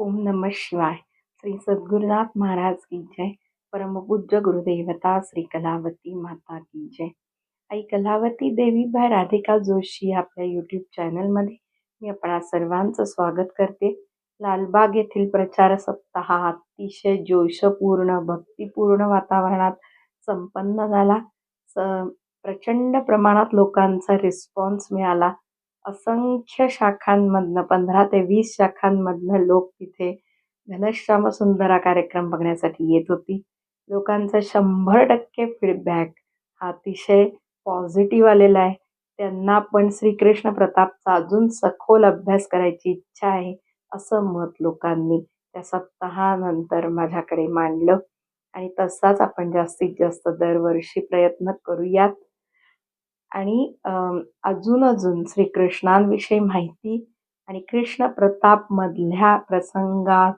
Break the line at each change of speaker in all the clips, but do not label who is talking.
ओम नम शिवाय. श्री सद्गुरुनाथ महाराज की जय. परमपूज्य गुरुदेवता श्री कलावती माता की जय. आई कलावती देवी बाय राधिका जोशी आपल्या यूट्यूब चॅनलमध्ये मी आपणा सर्वांचं स्वागत करते. लालबाग येथील प्रचार सप्ताह अतिशय जोशपूर्ण भक्तिपूर्ण वातावरणात संपन्न झाला. स प्रचंड प्रमाणात लोकांचा रिस्पॉन्स मिळाला. असंख्य शाखांमधनं पंधरा ते वीस शाखांमधनं लोक तिथे घनश्याम सुंदरा कार्यक्रम बघण्यासाठी येत होती. लोकांचा शंभर टक्के फीडबॅक हा अतिशय पॉझिटिव्ह आलेला आहे. त्यांना पण श्रीकृष्ण प्रतापचा अजून सखोल अभ्यास करायची इच्छा आहे असं मत लोकांनी त्या सप्ताहानंतर माझ्याकडे मांडलं. आणि तसाच आपण जास्तीत जास्त दरवर्षी प्रयत्न करूयात. आणि अजून अजून श्रीकृष्णांविषयी माहिती आणि कृष्ण प्रतापमधल्या प्रसंगात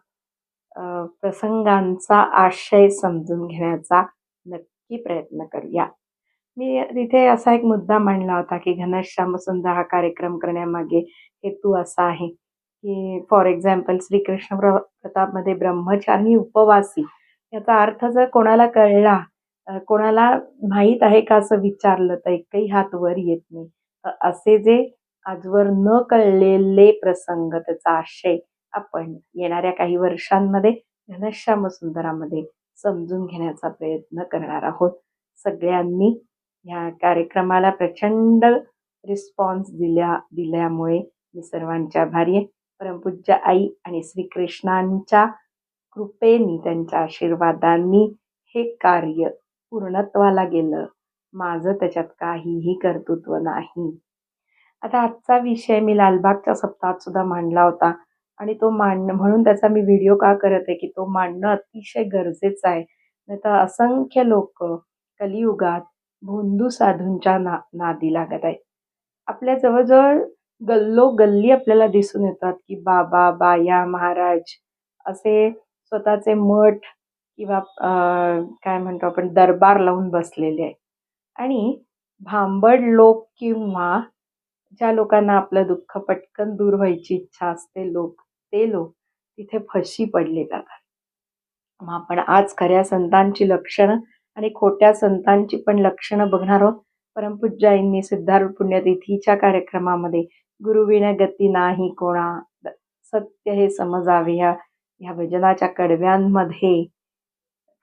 प्रसंगांचा आशय समजून घेण्याचा नक्की प्रयत्न करूया. मी तिथे असा एक मुद्दा मांडला होता की घनश्याम सुंदर हा कार्यक्रम करण्यामागे हेतू असा आहे की फॉर एक्झाम्पल श्रीकृष्ण प्र प्रतापमध्ये ब्रह्मचारी उपवासी याचा अर्थ जर कोणाला कळला कोणाला माहीत आहे का असं विचारलं तर एकही हात वर येत नाही. असे जे आजवर न कळलेले प्रसंग त्याचा आशय आपण येणाऱ्या काही वर्षांमध्ये घनश्याम सुंदरामध्ये समजून घेण्याचा प्रयत्न करणार आहोत. सगळ्यांनी ह्या कार्यक्रमाला प्रचंड रिस्पॉन्स दिल्या दिल्यामुळे मी सर्वांच्या भारी आहे. परमपूज्य आई आणि श्रीकृष्णांच्या कृपेनी त्यांच्या आशीर्वादांनी हे कार्य पूर्णत्वाला गेलं. माझं त्याच्यात काहीही कर्तृत्व नाही. आता आजचा विषय मी लालबागच्या सप्ताहात सुद्धा मांडला होता. आणि तो मांडणं म्हणून त्याचा मी व्हिडिओ का करत आहे की तो मांडणं अतिशय गरजेचं आहे. नाही तर असंख्य लोक कलियुगात भोंदू साधूंच्या ना नादी लागत आहेत. आपल्या जवळजवळ गल्लो गल्ली आपल्याला दिसून येतात की बाबा बाया महाराज असे स्वतःचे मठ किंवा काय म्हणतो आपण दरबार लावून बसलेले आहे आणि भांबड लोक किंवा ज्या लोकांना आपलं दुःख पटकन दूर व्हायची इच्छा असते लोक ते लोक तिथे फशी पडले जातात. मग आपण आज खऱ्या संतांची लक्षणं आणि खोट्या संतांची पण लक्षणं बघणार आहोत. परमपूज्याईंनी सिद्धार्थ पुण्यतिथीच्या कार्यक्रमामध्ये गुरुविण गती नाही कोणा सत्य हे समजावे ह्या ह्या भजनाच्या कडव्यांमध्ये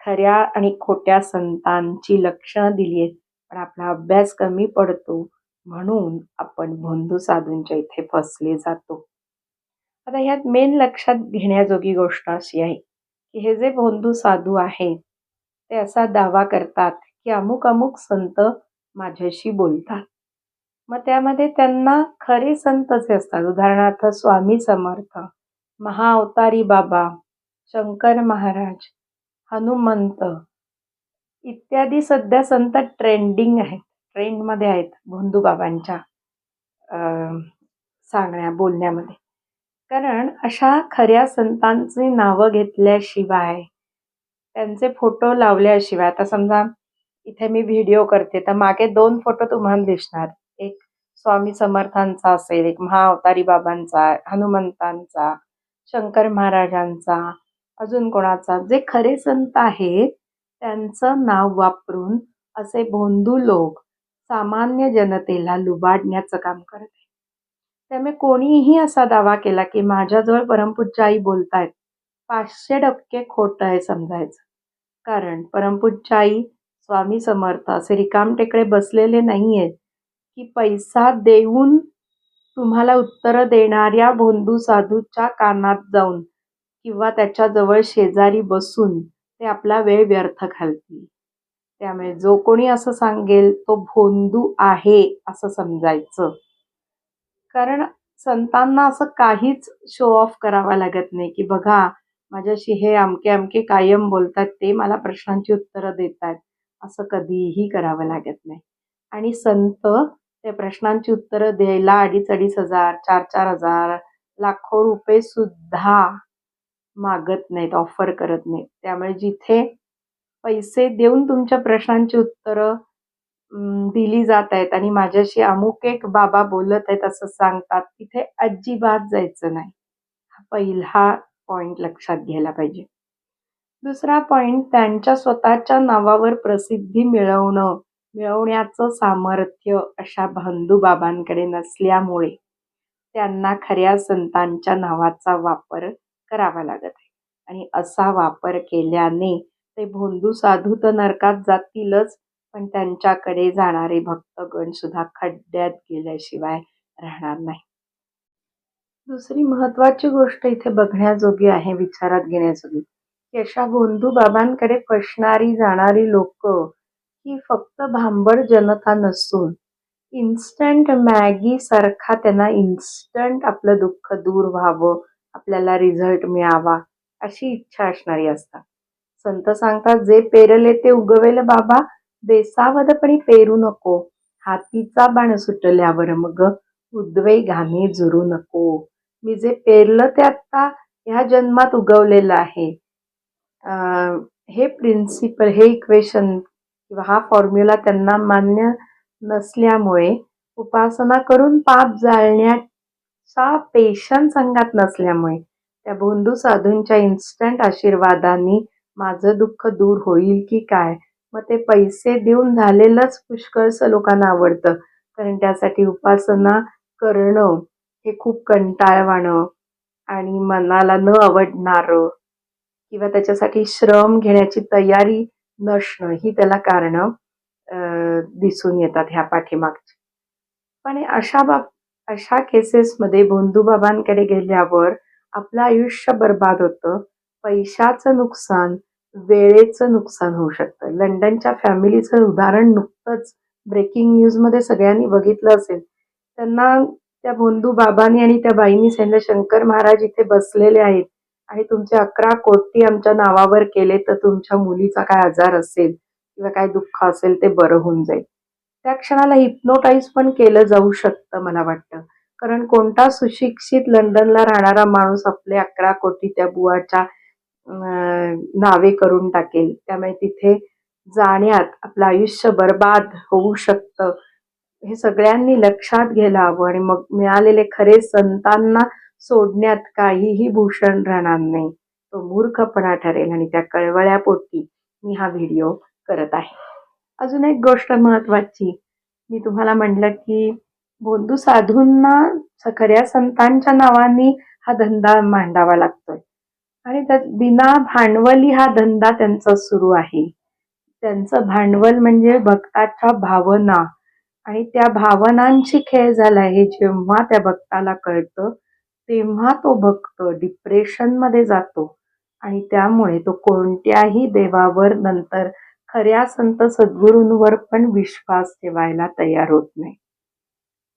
खऱ्या आणि खोट्या संतांची लक्षणं दिली आहेत. पण आपला अभ्यास कमी पडतो म्हणून आपण भोंदू साधूंच्या इथे फसले जातो. आता ह्यात मेन लक्षात घेण्याजोगी गोष्ट अशी आहे की हे जे भोंदू साधू आहेत ते असा दावा करतात की अमुक अमुक संत माझ्याशी बोलतात. मग त्यामध्ये त्यांना खरे संत जे असतात. उदाहरणार्थ स्वामी समर्थ महाअवतारी बाबा शंकर महाराज हनुमंत. इत्यादी सध्या संत ट्रेंडिंग आहेत ट्रेंडमध्ये आहेत भोंदूबाबांच्या सांगण्या बोलण्यामध्ये. कारण अशा खऱ्या संतांची नावं घेतल्याशिवाय त्यांचे फोटो लावल्याशिवाय आता समजा इथे मी व्हिडिओ करते तर मागे दोन फोटो तुम्हाला दिसणार. एक स्वामी समर्थांचा असेल एक महाअवतारी बाबांचा हनुमंतांचा शंकर महाराजांचा अजून कोणाचा? जे खरे संत आहेत त्यांचं नाव वापरून असे भोंदू लोक सामान्य जनतेला लुबाडण्याचं काम करत आहे त्यामुळे कोणीही असा दावा केला की माझ्याजवळ परमपूज्य आई बोलतायत पाचशे टक्के खोटं आहे समजायचं. कारण परमपूज्य आई स्वामी समर्थ असे रिकाम टेकडे बसलेले नाही आहेत की पैसा देऊन तुम्हाला उत्तरं देणाऱ्या भोंदू साधूच्या कानात जाऊन किंवा त्याच्याजवळ शेजारी बसून ते आपला वेळ व्यर्थ घालतील. त्यामुळे जो कोणी असं सांगेल तो भोंदू आहे असं समजायचं. कारण संतांना असं काहीच शो ऑफ करावा लागत नाही की बघा माझ्याशी हे अमके अमके कायम बोलतात ते मला प्रश्नांची उत्तरं देत आहेत असं कधीही करावं लागत नाही. आणि संत त्या प्रश्नांची उत्तरं द्यायला अडीच अडीच हजार चार चार हजार लाखो रुपये सुद्धा मागत नाहीत ऑफर करत नाहीत. त्यामुळे जिथे पैसे देऊन तुमच्या प्रश्नांची उत्तरं दिली जात आहेत आणि माझ्याशी अमुक एक बाबा बोलत आहेत असं सांगतात तिथे अजिबात जायचं नाही. हा पहिला पॉईंट लक्षात घ्यायला पाहिजे. दुसरा पॉईंट त्यांच्या स्वतःच्या नावावर प्रसिद्धी मिळवणं मिळवण्याचं सामर्थ्य अशा बंधूबाबांकडे नसल्यामुळे त्यांना खऱ्या संतांच्या नावाचा वापर करावा लागत आहे. आणि असा वापर केल्याने ते भोंदू साधू तर नरकात जातीलच पण त्यांच्याकडे जाणारे भक्तगण सुद्धा खड्ड्यात गेल्याशिवाय राहणार नाही दुसरी महत्वाची गोष्ट इथे बघण्याजोगी आहे विचारात घेण्याजोगी. की अशा भोंदू बाबांकडे फसणारी जाणारी लोक ही फक्त भांबड जनता नसून इन्स्टंट मॅगी सारखा त्यांना इन्स्टंट आपलं दुःख दूर व्हावं आपल्याला रिझल्ट मिळावा अशी इच्छा असणारी असतात. संत सांगतात जे पेरले ते उगवेल बाबा बेसावधपणी पेरू नको. हातीचा बाण सुटल्यावर मग उद्वेगाने जुरू नको. मी जे पेरलं ते आता ह्या जन्मात उगवलेलं आहे. हे प्रिन्सिपल हे इक्वेशन किंवा हा फॉर्म्युला त्यांना मान्य नसल्यामुळे उपासना करून पाप जाळण्यात जाळण्याचा पेशन्स अंगात नसल्यामुळे त्या भोंदू साधूंच्या इन्स्टंट आशीर्वादाने माझं दुःख दूर होईल की काय? मग ते पैसे देऊन झालेलंच पुष्कळसं लोकांना आवडतं. कारण त्यासाठी उपासना करणं हे खूप कंटाळवाणं आणि मनाला न आवडणारं किंवा त्याच्यासाठी श्रम घेण्याची तयारी नसणं ही त्याला कारणं दिसून येतात ह्या पाठीमागची. पण अशा बाब अशा केसेसमध्ये भोंदूबाबांकडे गेल्यावर आपलं आयुष्य बर्बाद होतं. पैशाचं नुकसान वेळेचं नुकसान होऊ शकतं. लंडनच्या फॅमिलीचं उदाहरण नुकतंच ब्रेकिंग न्यूजमध्ये सगळ्यांनी बघितलं असेल. त्यांना त्या भोंदू बाबांनी आणि त्या बाईंनी सांगितलं शंकर महाराज इथे बसलेले आहेत आणि तुमचे अकरा कोटी आमच्या नावावर केले तर तुमच्या मुलीचा काय आजार असेल किंवा काय दुःख असेल ते बरं होऊन जाईल. त्या क्षणाला हिप्नोटाईज पण केलं जाऊ शकतं मला वाटतं. कारण कोणता सुशिक्षित लंडनला राहणारा माणूस आपले अकरा कोटी त्या बुवाच्या नावे करून टाकेल. त्यामुळे तिथे जाण्यात आपलं आयुष्य बर्बाद होऊ शकतं. हे सगळ्यांनी लक्षात घ्यायला हवं आणि मग मिळालेले खरे संतांना सोडण्यात काहीही भूषण राहणार नाही. तो मूर्खपणा ठरेल आणि त्या कळवळ्यापोटी मी हा व्हिडिओ करत आहे. अजून एक गोष्ट महत्वाची. मी तुम्हाला म्हटलं की बोंधू साधूंना खऱ्या संतांच्या नावाने हा धंदा मांडावा लागतोय. आणि त्यात बिना भांडवली हा धंदा त्यांचा सुरू आहे. त्यांचं भांडवल म्हणजे भक्ताच्या भावना. आणि त्या भावनांची खेळ झाला हे जेव्हा त्या भक्ताला कळतं तेव्हा तो भक्त डिप्रेशनमध्ये जातो. आणि त्यामुळे तो कोणत्याही देवावर नंतर खऱ्या संत सद्गुरूंवर पण विश्वास ठेवायला तयार होत नाही.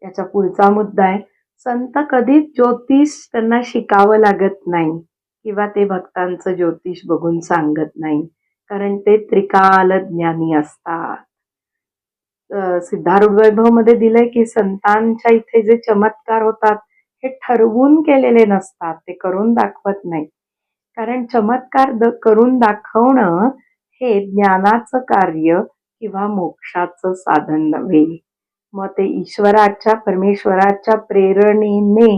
याचा पुढचा मुद्दा आहे संत कधीच ज्योतिष त्यांना शिकावं लागत नाही किंवा ते भक्तांचं ज्योतिष बघून सांगत नाही कारण ते त्रिकाल ज्ञानी असतात. अं, सिद्धारूढ वैभवमध्ये दिलंय की संतांच्या इथे जे चमत्कार होतात हे ठरवून केलेले नसतात ते करून दाखवत नाही. कारण चमत्कार द करून दाखवणं हे ज्ञानाचं कार्य किंवा मोक्षाचं साधन नव्हे. मग ते ईश्वराच्या परमेश्वराच्या प्रेरणेने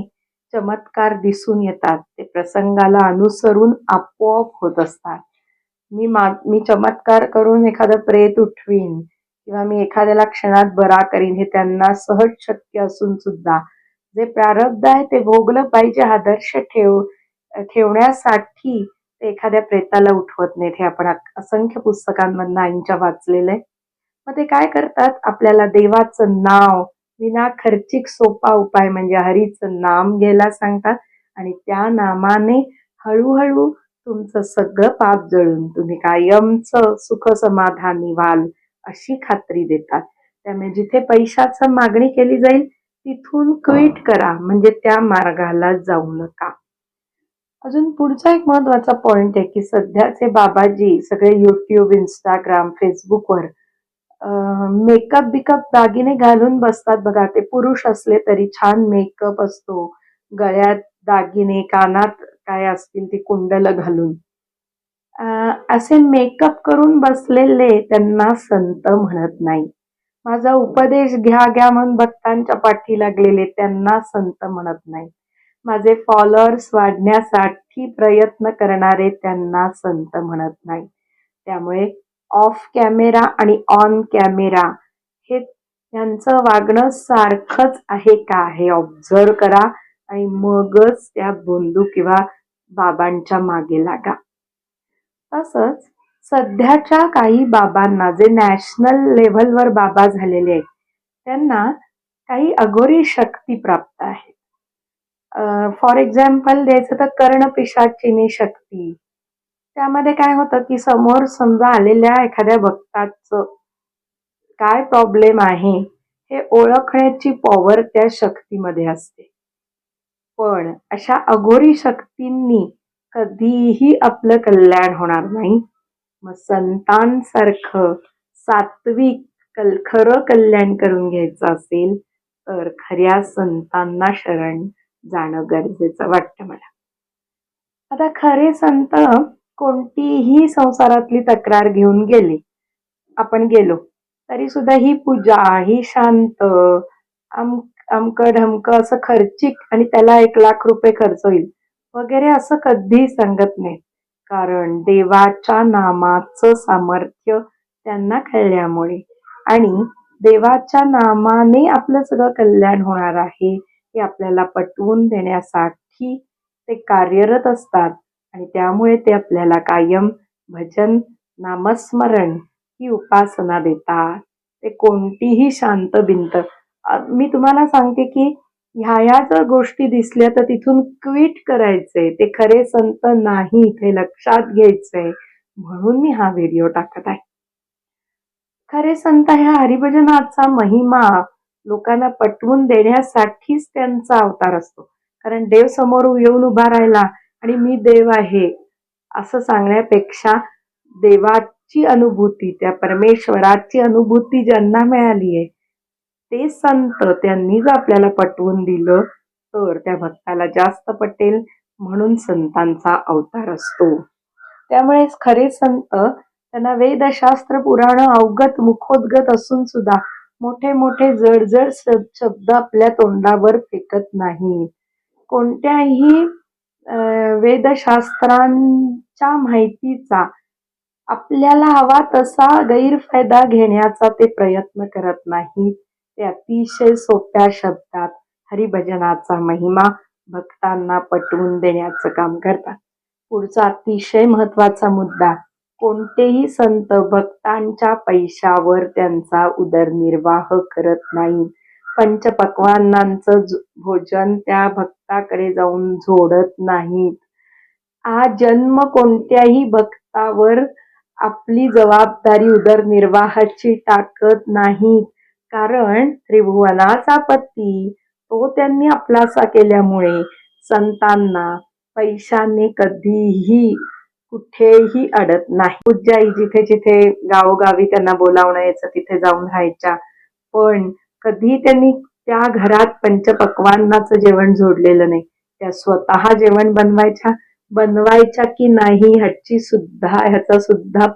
चमत्कार दिसून येतात. ते प्रसंगाला अनुसरून आपोआप होत असतात. मी मा मी चमत्कार करून एखादं प्रेत उठवीन किंवा मी एखाद्याला क्षणात बरा करीन हे त्यांना सहज शक्य असून सुद्धा. जे प्रारब्ध आहे ते भोगलं पाहिजे आदर्श ठेव ठेवण्यासाठी ते एखाद्या प्रेताला उठवत नाहीत हे आपण असंख्य पुस्तकांमधनं आईंच्या वाचलेलं आहे. मग ते काय करतात? आपल्याला देवाचं नाव विना खर्चिक सोपा उपाय म्हणजे हरीचं नाम घ्यायला सांगतात आणि त्या नामाने हळूहळू तुमचं सगळं पाप जळून तुम्ही कायमचं सुख समाधानी व्हाल अशी खात्री देतात. त्यामुळे जिथे पैशाचं मागणी केली जाईल तिथून क्विट करा. म्हणजे त्या मार्गाला जाऊ नका. अजून पुढचा एक महत्त्वाचा पॉइंट आहे की सध्याचे बाबाजी सगळे युट्यूब इंस्टाग्राम फेसबुकवर मेकअप बिकअप दागिने घालून बसतात. बघा ते पुरुष असले तरी छान मेकअप असतो. गळ्यात दागिने कानात काय असतील ती कुंडल घालून. असे मेकअप करून बसलेले त्यांना संत म्हणत नाही. माझा उपदेश घ्या घ्या म्हणून भक्तांच्या पाठी लागलेले त्यांना संत म्हणत नाही. माझे फॉलोअर्स वाढण्यासाठी प्रयत्न करणारे त्यांना संत म्हणत नाही. त्यामुळे ऑफ कॅमेरा आणि ऑन कॅमेरा हे त्यांचं वागणं सारखंच आहे का हे ऑब्झर्व करा आणि मगच त्या बंधू किंवा बाबांच्या मागे लागा. तसंच सध्याच्या काही बाबांना जे नॅशनल लेव्हलवर बाबा झालेले आहेत त्यांना काही अगोरी शक्ती प्राप्त आहे. फॉर एक्झाम्पल द्यायचं तर कर्ण कर्णपिशाचिनी शक्ती. त्यामध्ये काय होतं की समोर समजा आलेल्या एखाद्या भक्ताचं काय प्रॉब्लेम आहे हे ओळखण्याची पॉवर त्या शक्तीमध्ये असते. पण अशा अघोरी शक्तींनी कधीही आपलं कल्याण होणार नाही. मग संतांसारखं सात्विक कल खरं कल्याण करून घ्यायचं असेल तर खऱ्या संतांना शरण जाणं गरजेचं वाटतं मला. आता खरे संत कोणतीही संसारातली तक्रार घेऊन गेली आपण गेलो तरी सुद्धा ही पूजा ही शांत अम अमक ढमक असं खर्चिक आणि त्याला एक लाख रुपये खर्च होईल वगैरे असं कधी सांगत नाही. कारण देवाच्या नामाचं सामर्थ्य त्यांना कळल्यामुळे आणि देवाच्या नामाने आपलं सगळं कल्याण होणार आहे हे आपल्याला पटवून देण्यासाठी ते कार्यरत असतात आणि त्यामुळे ते आपल्याला कायम भजन नामस्मरण ही उपासना देतात. ते कोणतीही शांत भिंत. मी तुम्हाला सांगते की ह्या ह्या जर गोष्टी दिसल्या तर तिथून क्विट करायचंय ते खरे संत नाही ते लक्षात घ्यायचंय म्हणून मी हा व्हिडिओ टाकत आहे. खरे संत ह्या हरिभजनाचा महिमा लोकांना पटवून देण्यासाठीच त्यांचा अवतार असतो. कारण देव समोर येऊन उभा राहिला आणि मी देव आहे असं सांगण्यापेक्षा देवाची अनुभूती त्या परमेश्वराची अनुभूती ज्यांना मिळाली आहे ते संत त्यांनी जर आपल्याला पटवून दिलं तर त्या भक्ताला जास्त पटेल म्हणून संतांचा अवतार असतो. त्यामुळे खरे संत त्यांना वेदशास्त्र पुराण अवगत मुखोद्गत असून सुद्धा मोठे मोठे जड शब्द आपल्या तोंडावर फेकत नाही. कोणत्याही वेदशास्त्रांच्या माहितीचा आपल्याला हवा तसा गैरफायदा घेण्याचा ते प्रयत्न करत नाही. ते अतिशय सोप्या शब्दात हरिभजनाचा महिमा भक्तांना पटवून देण्याचं काम करतात. पुढचा अतिशय महत्त्वाचा मुद्दा कोणतेही संत भक्तांच्या पैशावर त्यांचा उदरनिर्वाह करत नाही. पंचपक्वानांचं भोजन त्या भक्ताकडे जाऊन झोडत नाहीत. हा जन्म कोणत्याही भक्तावर आपली जबाबदारी उदरनिर्वाहाची टाकत नाही कारण त्रिभुवनाचा पती तो त्यांनी आपलासा केल्यामुळे संतांना पैशाने कधीही कुठेही अडत नाही. पूज्याई जिथे जिथे गावोगावी त्यांना बोलावणं यायचं तिथे जाऊन राहायच्या. पण कधी त्यांनी त्या घरात पंचपक्वांनाचं जेवण जोडलेलं नाही. त्या स्वतः जेवण बनवायच्या बनवायच्या की नाही ह्याची सुद्धा ह्याचा सुद्धा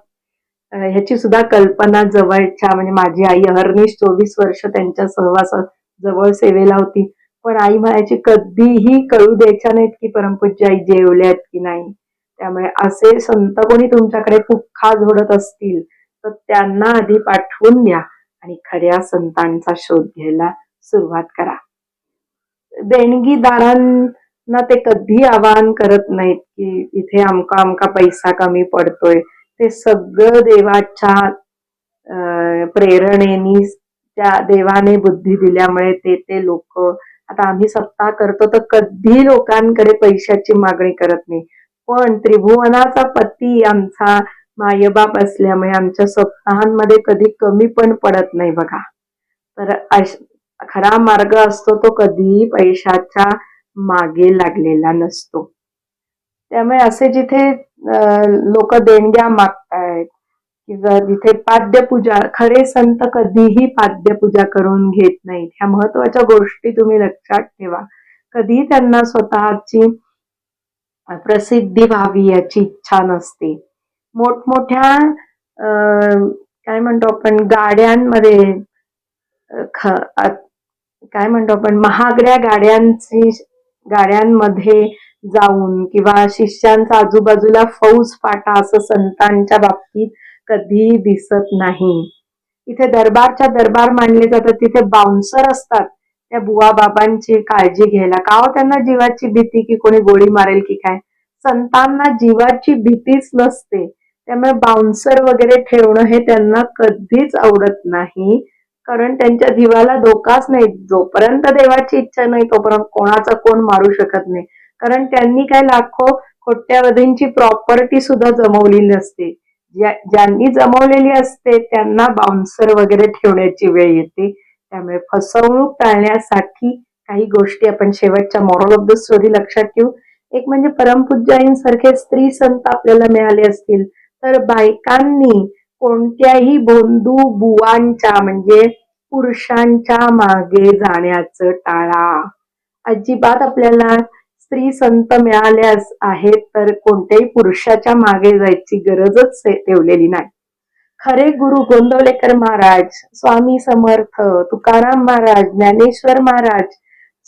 ह्याची सुद्धा कल्पना जवळच्या म्हणजे माझी आई अहर्निश चोवीस वर्ष त्यांच्या सहवासात जवळ सेवेला होती. पण आई म्हणायची कधीही कळू द्यायच्या नाहीत की परमपूज्य आई जेवल्यात की नाही. त्यामुळे असे संत कोणी तुमच्याकडे पुख्खा झोडत असतील तर त्यांना आधी पाठवून द्या आणि खऱ्या संतांचा शोध घ्यायला सुरुवात करा. देणगीदारांना ते कधी आवाहन करत नाहीत की इथे आमका आमका पैसा कमी पडतोय. ते सगळं देवाच्या प्रेरणेनी त्या देवाने बुद्धी दिल्यामुळे ते ते लोक आता आम्ही सत्ता करतो तर कधी लोकांकडे पैशाची मागणी करत नाही. पण त्रिभुवनाचा पती आमचा मायबाप असल्यामुळे आमच्या स्वप्नांमध्ये कधी कमी पण पडत नाही बघा. तर खरा मार्ग असतो तो कधीही पैशाच्या मागे लागलेला नसतो. त्यामुळे असे जिथे लोक देणग्या मागतायत किंवा जिथे पाद्यपूजा खरे संत कधीही पाद्यपूजा करून घेत नाहीत. ह्या महत्त्वाच्या गोष्टी तुम्ही लक्षात ठेवा. कधीही त्यांना स्वतःची प्रसिद्धी व्हावी याची इच्छा नसते. मोठमोठ्या काय म्हणतो आपण गाड्यांमध्ये काय म्हणतो आपण महागड्या गाड्यांची गाड्यांमध्ये जाऊन किंवा शिष्यांचा आजूबाजूला फौज फाटा असं संतांच्या बाबतीत कधी दिसत नाही. इथे दरबारच्या दरबार मांडले जातात तिथे बाउन्सर असतात. त्या बुवा बाबांची काळजी घ्यायला. का हो त्यांना जीवाची भीती की कोणी गोळी मारेल की काय? संतांना जीवाची भीतीच नसते. त्यामुळे बाउन्सर वगैरे ठेवणं हे त्यांना कधीच आवडत नाही. कारण त्यांच्या जीवाला धोकाच नाही. जोपर्यंत देवाची इच्छा नाही तोपर्यंत कोणाचा कोण मारू शकत नाही. कारण त्यांनी काय लाखो कोट्यावधींची प्रॉपर्टी सुद्धा जमवलेली नसते ज्या ज्यांनी जमवलेली असते त्यांना बाउन्सर वगैरे ठेवण्याची वेळ येते. त्यामुळे फसवणूक टाळण्यासाठी काही गोष्टी आपण शेवटच्या मॉरल ऑफ द स्टोरी लक्षात ठेवू. एक म्हणजे परमपूज्याईंसारखे स्त्री संत आपल्याला मिळाले असतील तर बायकांनी कोणत्याही बोंधू बुवांच्या म्हणजे पुरुषांच्या मागे जाण्याचं टाळा. अजिबात आपल्याला स्त्री संत मिळाल्यास आहेत तर कोणत्याही पुरुषाच्या मागे जायची गरजच ठेवलेली नाही. खरे गुरु गोंदवलेकर महाराज स्वामी समर्थ तुकाराम महाराज ज्ञानेश्वर महाराज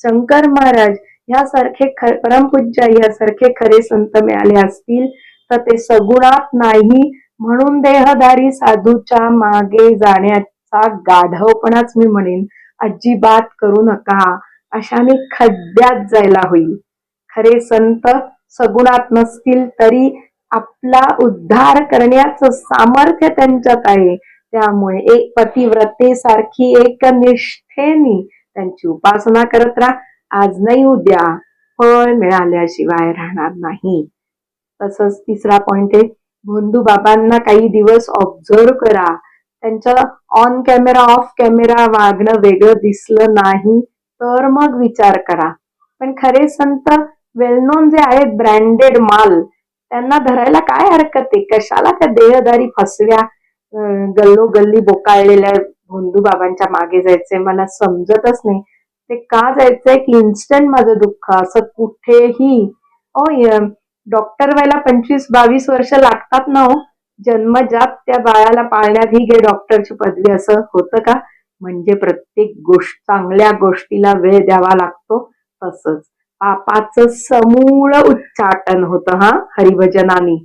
शंकर महाराज यासारखे परमपूज्य यासारखे खरे संत मिळाले असतील तर ते सगुणात नाही म्हणून देहधारी साधूच्या मागे जाण्याचा गाढवपणाच मी म्हणेन. अजिबात करू नका. अशाने खड्ड्यात जायला होईल. खरे संत सगुणात नसतील तरी आपला उद्धार करण्याचं सामर्थ्य त्यांच्यात आहे. त्यामुळे एक पतिव्रतेसारखी एक निष्ठेनी त्यांची उपासना करत राहा. आज नाही उद्या फळ मिळाल्याशिवाय राहणार नाही. तसंच तिसरा पॉइंट आहे भोंदू बाबांना काही दिवस ऑब्झर्व करा. त्यांच्या ऑन कॅमेरा ऑफ कॅमेरा वागणं वेगळं दिसलं नाही तर मग विचार करा. पण खरे संत वेल नोन जे आहेत ब्रँडेड माल त्यांना धरायला काय हरकत आहे? कशाला त्या देहदारी फसव्या गल्लो गल्ली बोकाळलेल्या भोंदू बाबांच्या मागे जायचंय? मला समजतच नाही. ते का जायचंय? की इन्स्टंट माझं दुःख असं कुठेही. ओ डॉक्टर व्हायला पंचवीस बावीस वर्ष लागतात ना हो. जन्मजात त्या बाळाला पाळण्यात ही घे डॉक्टरची पदवी असं होतं का? म्हणजे प्रत्येक गोष्ट चांगल्या गोष्टीला वेळ द्यावा लागतो तसंच. पापाचं समूळ उच्चाटन होतं हा? हरिभजनानी.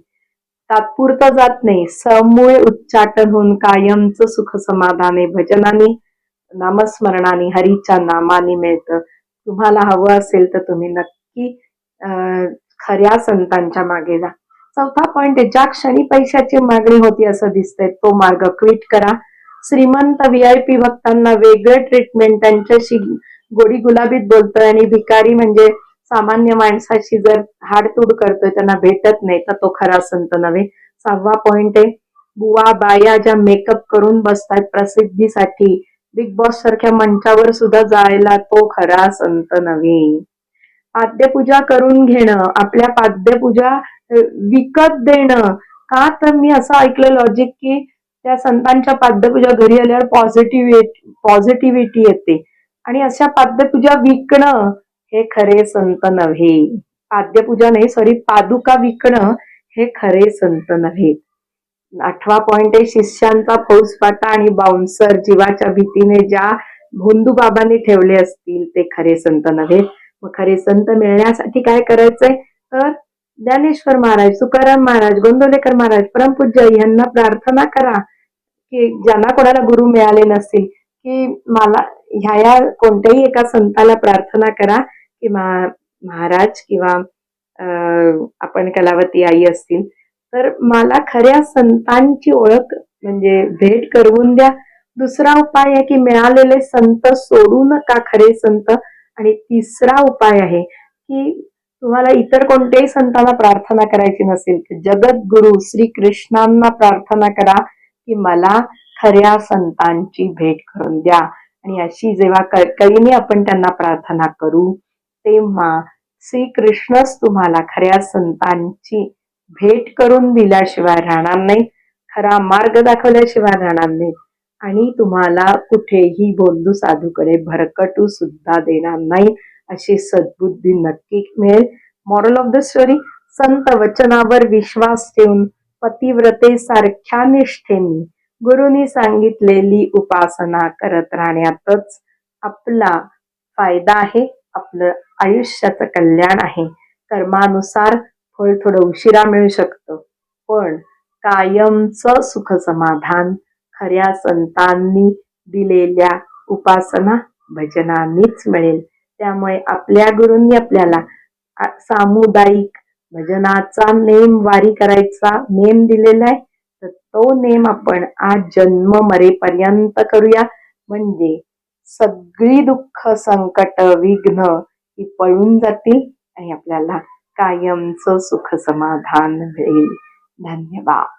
तात्पुरतं जात नाही. समूळ उच्चाटन होऊन कायमच सुख समाधाने भजनाने नामस्मरणाने हरीच्या नामाने मिळतं. तुम्हाला हवं असेल तर तुम्ही नक्की खऱ्या संतांच्या मागे जा. चौथा पॉइंट आहे ज्या क्षणी पैशाची मागणी होती असं दिसतंय तो मार्ग क्विट करा. श्रीमंत व्ही आय पी भक्तांना वेगळं ट्रीटमेंट त्यांच्याशी गोडी गुलाबीत बोलतोय आणि भिकारी म्हणजे सामान्य माणसाशी जर हाडतूड करतोय त्यांना भेटत नाही तर तो खरा संत नव्हे. सहावा पॉइंट आहे बुवा बाया ज्या मेकअप करून बसतात प्रसिद्धीसाठी बिग बॉस सारख्या मंचावर सुद्धा जायला तो खरा संत नव्हे. पाद्यपूजा करून घेणं आपल्या पाद्यपूजा विकत देणं का तर मी असं ऐकलं लॉजिक की त्या संतांच्या पाद्यपूजा घरी आल्यावर पॉझिटिव्ह पॉझिटिव्हिटी येते. आणि अशा पाद्यपूजा विकणं हे खरे संत नव्हे. पाद्यपूजा नाही सॉरी पादुका विकणं हे खरे संत नव्हे. आठवा पॉइंट आहे शिष्यांचा फौजफाटा आणि बाउन्सर जीवाच्या भीतीने ज्या भोंदू बाबांनी ठेवले असतील ते खरे संत नव्हे. मग खरे संत मिळण्यासाठी काय करायचंय? तर ज्ञानेश्वर महाराज तुकाराम महाराज गोंदवलेकर महाराज परमपूज्य यांना प्रार्थना करा की ज्यांना कोणाला गुरु मिळाले नसतील की मला ह्या या कोणत्याही एका संताला प्रार्थना करा की महाराज किंवा आपण कलावती आई असतील तर मला खऱ्या संतांची ओळख म्हणजे भेट करवून द्या. दुसरा उपाय आहे की मिळालेले संत सोडू नका खरे संत? आणि तिसरा उपाय आहे की तुम्हाला इतर कोणत्याही संतांना प्रार्थना करायची नसेल तर जगद्गुरु श्री कृष्णांना प्रार्थना करा की मला खऱ्या संतांची भेट करून द्या. आणि अशी जेव्हा कळकळीने आपण त्यांना प्रार्थना करू तेव्हा श्रीकृष्णच तुम्हाला खऱ्या संतांची भेट करून दिल्याशिवाय राहणार नाही. खरा मार्ग दाखवल्याशिवाय राहणार नाही. आणि तुम्हाला कुठेही बोलू साधूकडे भरकटू सुद्धा देणार नाही. अशी सद्बुद्धी नक्की मिळेल. मॉरल ऑफ द स्टोरी संत वचनावर विश्वास ठेवून पतिव्रते सारख्या निष्ठेनी गुरुनी सांगितलेली उपासना करत राहण्यातच आपला फायदा आहे. आपलं आयुष्याचं कल्याण आहे. कर्मानुसार फळ थोडं उशिरा मिळू शकतं. पण कायमचं सुख समाधान खऱ्या संतांनी दिलेल्या उपासना भजनांनीच मिळेल. त्यामुळे आपल्या गुरूंनी आपल्याला सामुदायिक भजनाचा नेम वारी करायचा नेम दिलेला आहे. तर तो नेम आपण आज जन्म मरेपर्यंत करूया. म्हणजे सगळी दुःख संकट विघ्न ही पळून जातील आणि आपल्याला कायमचं सुख समाधान मिळेल. धन्यवाद.